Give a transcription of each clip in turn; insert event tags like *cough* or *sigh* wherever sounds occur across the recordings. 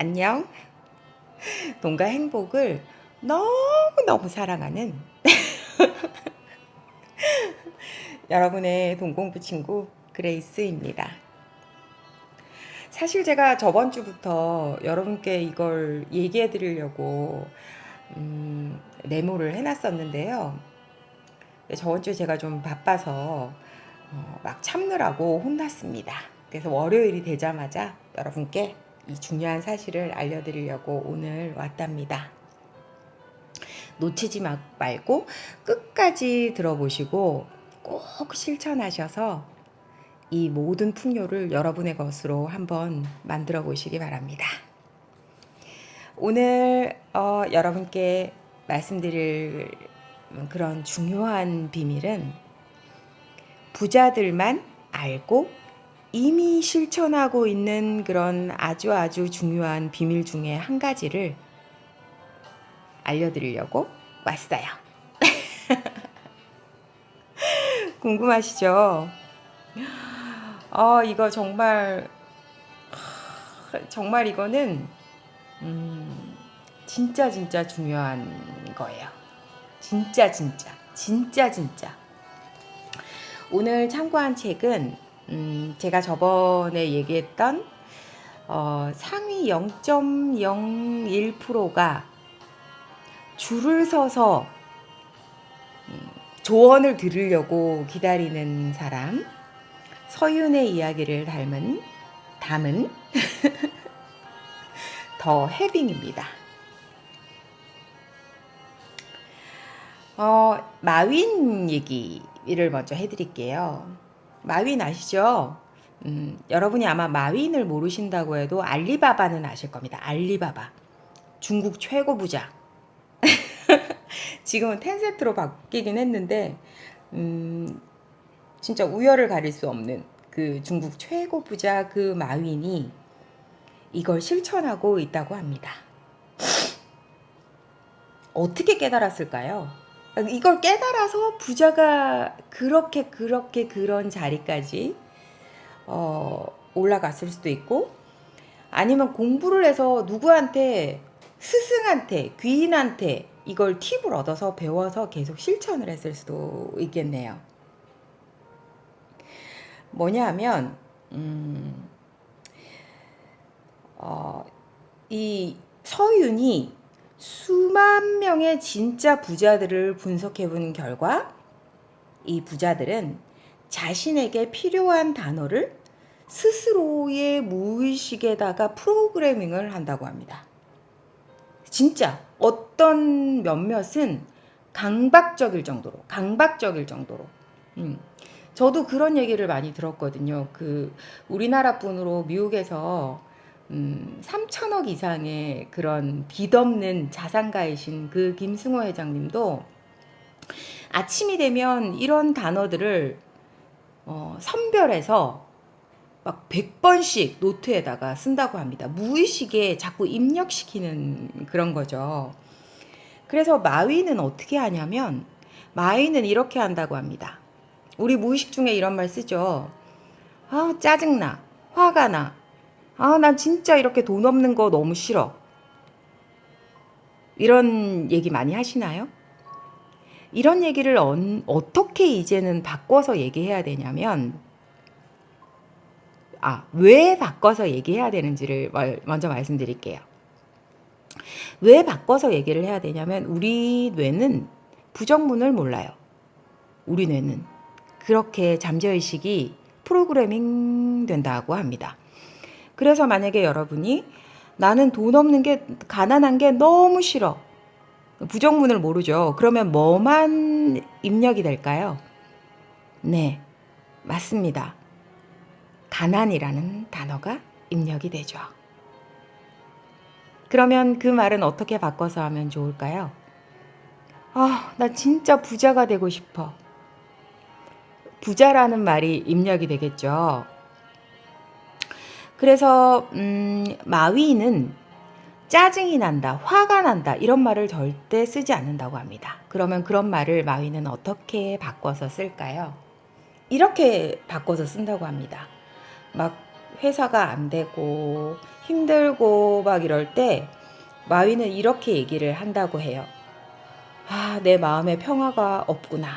안녕. 돈과 행복을 너무너무 사랑하는 *laughs* 여러분의 돈공부 친구 그레이스입니다. 사실 제가 저번 주부터 여러분께 이걸 얘기해 드리려고 음, 메모를 해놨었는데요. 저번 주에 제가 좀 바빠서 어, 막 참느라고 혼났습니다. 그래서 월요일이 되자마자 여러분께 이 중요한 사실을 알려드리려고 오늘 왔답니다. 놓치지 마- 말고 끝까지 들어보시고 꼭 실천하셔서 이 모든 풍요를 여러분의 것으로 한번 만들어 보시기 바랍니다. 오늘 어, 여러분께 말씀드릴 그런 중요한 비밀은 부자들만 알고 이미 실천하고 있는 그런 아주 아주 중요한 비밀 중에 한 가지를 알려드리려고 왔어요. *laughs* 궁금하시죠? 어, 이거 정말, 정말 이거는, 음, 진짜 진짜 중요한 거예요. 진짜 진짜. 진짜 진짜. 오늘 참고한 책은 음, 제가 저번에 얘기했던 어, 상위 0.01%가 줄을 서서 음, 조언을 들으려고 기다리는 사람 서윤의 이야기를 닮은 담은 *laughs* 더 해빙입니다. 어, 마윈 얘기를 먼저 해드릴게요. 마윈 아시죠? 음, 여러분이 아마 마윈을 모르신다고 해도 알리바바는 아실 겁니다. 알리바바. 중국 최고 부자. *laughs* 지금은 텐센트로 바뀌긴 했는데, 음, 진짜 우열을 가릴 수 없는 그 중국 최고 부자 그 마윈이 이걸 실천하고 있다고 합니다. 어떻게 깨달았을까요? 이걸 깨달아서 부자가 그렇게 그렇게 그런 자리까지 어, 올라갔을 수도 있고 아니면 공부를 해서 누구한테 스승한테 귀인한테 이걸 팁을 얻어서 배워서 계속 실천을 했을 수도 있겠네요. 뭐냐 하면 음, 어, 이 서윤이 수만 명의 진짜 부자들을 분석해 본 결과 이 부자들은 자신에게 필요한 단어를 스스로의 무의식에다가 프로그래밍을 한다고 합니다. 진짜 어떤 몇몇은 강박적일 정도로, 강박적일 정도로. 음. 저도 그런 얘기를 많이 들었거든요. 그 우리나라 분으로 미국에서 음, 3천억 이상의 그런 빚없는 자산가이신 그 김승호 회장님도 아침이 되면 이런 단어들을 어, 선별해서 막 100번씩 노트에다가 쓴다고 합니다. 무의식에 자꾸 입력시키는 그런 거죠. 그래서 마위는 어떻게 하냐면 마위는 이렇게 한다고 합니다. 우리 무의식 중에 이런 말 쓰죠. 아, 짜증나. 화가 나. 아, 난 진짜 이렇게 돈 없는 거 너무 싫어. 이런 얘기 많이 하시나요? 이런 얘기를 언, 어떻게 이제는 바꿔서 얘기해야 되냐면, 아, 왜 바꿔서 얘기해야 되는지를 말- 먼저 말씀드릴게요. 왜 바꿔서 얘기를 해야 되냐면, 우리 뇌는 부정문을 몰라요. 우리 뇌는. 그렇게 잠재의식이 프로그래밍 된다고 합니다. 그래서 만약에 여러분이 나는 돈 없는 게 가난한 게 너무 싫어. 부정문을 모르죠. 그러면 뭐만 입력이 될까요? 네. 맞습니다. 가난이라는 단어가 입력이 되죠. 그러면 그 말은 어떻게 바꿔서 하면 좋을까요? 아, 나 진짜 부자가 되고 싶어. 부자라는 말이 입력이 되겠죠. 그래서 음, 마위는 짜증이 난다, 화가 난다 이런 말을 절대 쓰지 않는다고 합니다. 그러면 그런 말을 마위는 어떻게 바꿔서 쓸까요? 이렇게 바꿔서 쓴다고 합니다. 막 회사가 안 되고 힘들고 막 이럴 때 마위는 이렇게 얘기를 한다고 해요. 아, 내 마음에 평화가 없구나.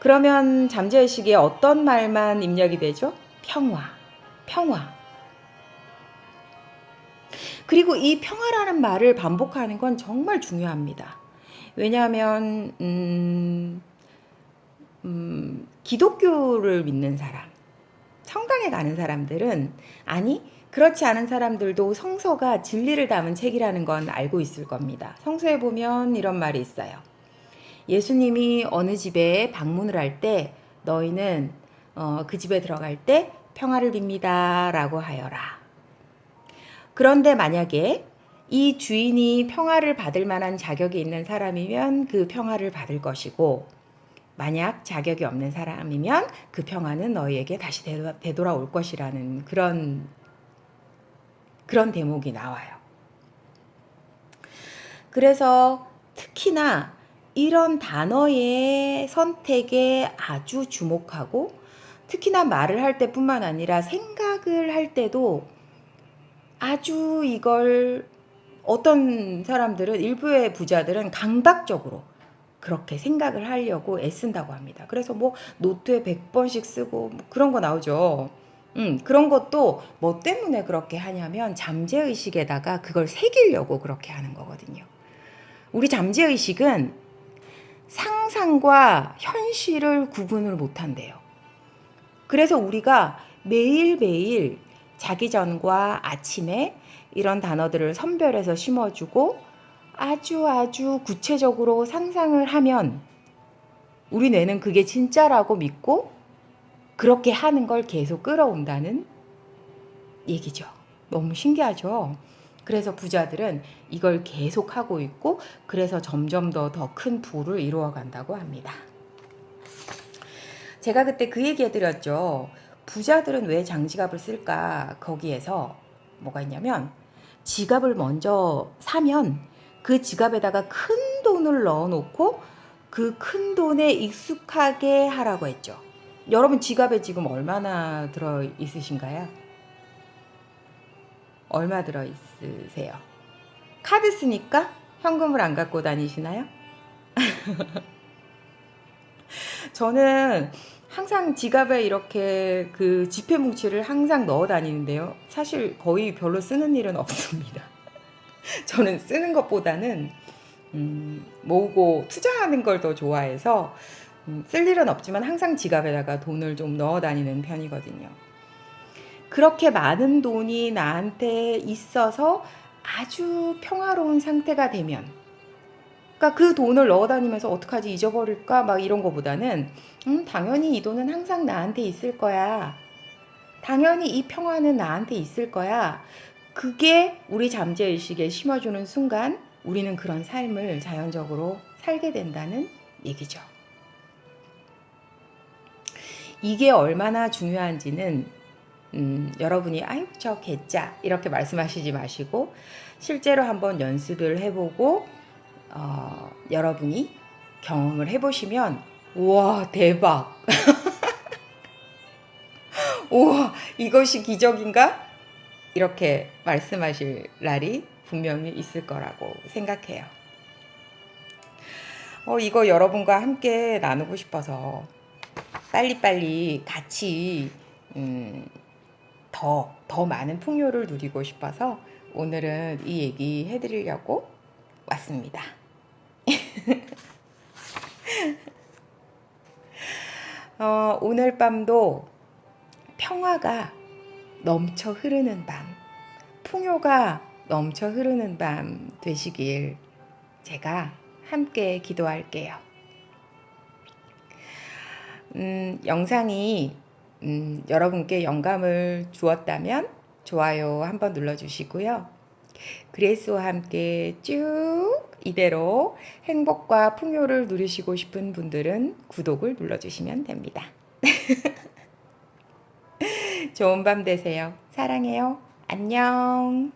그러면 잠재의식에 어떤 말만 입력이 되죠? 평화, 평화. 그리고 이 평화라는 말을 반복하는 건 정말 중요합니다. 왜냐하면 음, 음, 기독교를 믿는 사람, 성당에 가는 사람들은 아니 그렇지 않은 사람들도 성서가 진리를 담은 책이라는 건 알고 있을 겁니다. 성서에 보면 이런 말이 있어요. 예수님이 어느 집에 방문을 할 때 너희는 어, 그 집에 들어갈 때 평화를 빕니다라고 하여라. 그런데 만약에 이 주인이 평화를 받을 만한 자격이 있는 사람이면 그 평화를 받을 것이고 만약 자격이 없는 사람이면 그 평화는 너희에게 다시 되돌아, 되돌아올 것이라는 그런 그런 대목이 나와요. 그래서 특히나 이런 단어의 선택에 아주 주목하고 특히나 말을 할 때뿐만 아니라 생각을 할 때도 아주 이걸 어떤 사람들은 일부의 부자들은 강박적으로 그렇게 생각을 하려고 애쓴다고 합니다. 그래서 뭐 노트에 100번씩 쓰고 뭐 그런 거 나오죠. 음, 그런 것도 뭐 때문에 그렇게 하냐면 잠재의식에다가 그걸 새기려고 그렇게 하는 거거든요. 우리 잠재의식은 상상과 현실을 구분을 못 한대요. 그래서 우리가 매일매일 자기 전과 아침에 이런 단어들을 선별해서 심어주고 아주 아주 구체적으로 상상을 하면 우리 뇌는 그게 진짜라고 믿고 그렇게 하는 걸 계속 끌어온다는 얘기죠. 너무 신기하죠? 그래서 부자들은 이걸 계속 하고 있고 그래서 점점 더 더 큰 부를 이루어 간다고 합니다. 제가 그때 그 얘기 해드렸죠. 부자들은 왜 장지갑을 쓸까? 거기에서 뭐가 있냐면 지갑을 먼저 사면 그 지갑에다가 큰 돈을 넣어 놓고 그 큰 돈에 익숙하게 하라고 했죠. 여러분 지갑에 지금 얼마나 들어 있으신가요? 얼마 들어 있으세요? 카드 쓰니까 현금을 안 갖고 다니시나요? *laughs* 저는 항상 지갑에 이렇게 그 지폐 뭉치를 항상 넣어 다니는데요. 사실 거의 별로 쓰는 일은 없습니다. *laughs* 저는 쓰는 것보다는 음, 모으고 투자하는 걸 더 좋아해서 음, 쓸 일은 없지만 항상 지갑에다가 돈을 좀 넣어 다니는 편이거든요. 그렇게 많은 돈이 나한테 있어서 아주 평화로운 상태가 되면 그러니까 그 돈을 넣어 다니면서 어떡하지 잊어버릴까 막 이런 거보다는 음, 당연히 이 돈은 항상 나한테 있을 거야. 당연히 이 평화는 나한테 있을 거야. 그게 우리 잠재의식에 심어주는 순간 우리는 그런 삶을 자연적으로 살게 된다는 얘기죠. 이게 얼마나 중요한지는 음, 여러분이 아유 저 개짜 이렇게 말씀하시지 마시고 실제로 한번 연습을 해보고 어, 여러분이 경험을 해보시면 우와 대박 *laughs* 우와 이것이 기적인가 이렇게 말씀하실 날이 분명히 있을 거라고 생각해요. 어, 이거 여러분과 함께 나누고 싶어서 빨리빨리 같이 음, 더, 더 많은 풍요를 누리고 싶어서 오늘은 이 얘기 해드리려고 왔습니다. *laughs* 어, 오늘 밤도 평화가 넘쳐 흐르는 밤, 풍요가 넘쳐 흐르는 밤 되시길 제가 함께 기도할게요. 음, 영상이 음, 여러분께 영감을 주었다면 좋아요 한번 눌러주시고요. 그레이스와 함께 쭉 이대로 행복과 풍요를 누리시고 싶은 분들은 구독을 눌러주시면 됩니다. *laughs* 좋은 밤 되세요. 사랑해요. 안녕.